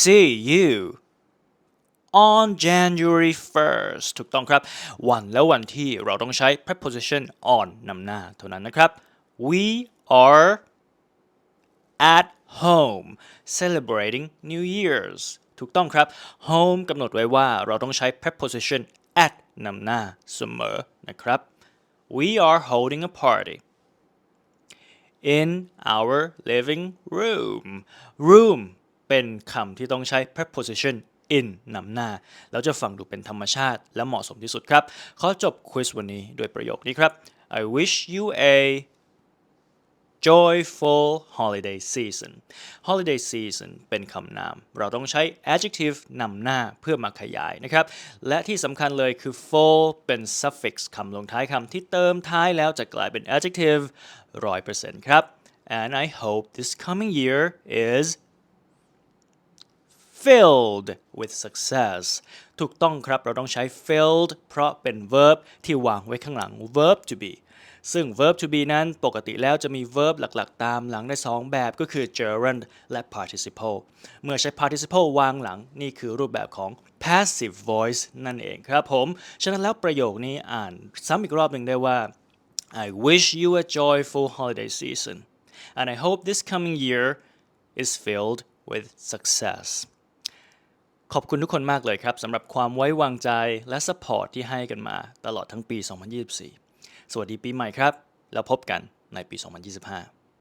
see you on January 1st ถูกต้องครับ วันและวันที่เราต้องใช้ preposition on นำหน้าเท่านั้นนะครับ we are at home celebrating New Year's ถูกต้องครับ home กำหนดไว้ว่าเราต้องใช้ preposition at นำหน้าเสมอนะครับ we are holding a party in our living room room เป็นคำที่ต้องใช้ preposition in นำหน้า แล้วจะฟังดูเป็นธรรมชาติ และเหมาะสมที่สุดครับ ขอจบควิสวันนี้ด้วยประโยคนี้ครับ I wish you a joyful holiday season holiday season เป็นคำนาม เราต้องใช้ adjective นำหน้าเพื่อมาขยายนะครับ และที่สำคัญเลยคือ full เป็น suffix คำลงท้ายคำที่เติมท้ายแล้วจะกลายเป็น adjective 100%ครับ and I hope this coming year is filled with success ถูกต้องครับ เราต้องใช้ filled เพราะเป็น verb ที่วางไว้ข้างหลัง verb to be ซึ่ง verb to be นั้นปกติแล้วจะมี verb หลักๆ ตามหลังได้ 2 แบบก็คือ gerund และ participle เมื่อใช้ participle วางหลัง นี่คือรูปแบบของ passive voice นั่นเองครับผม ฉะนั้นแล้วประโยคนี้อ่านซ้ำอีกรอบหนึ่งได้ว่า I wish you a joyful holiday season and I hope this coming year is filled with success ขอบคุณทุกคนมากเลยครับสำหรับความไว้วางใจและสปอร์ตที่ให้กันมาตลอดทั้งปี 2024 สวัสดีปีใหม่ครับ แล้วพบกันในปี 2025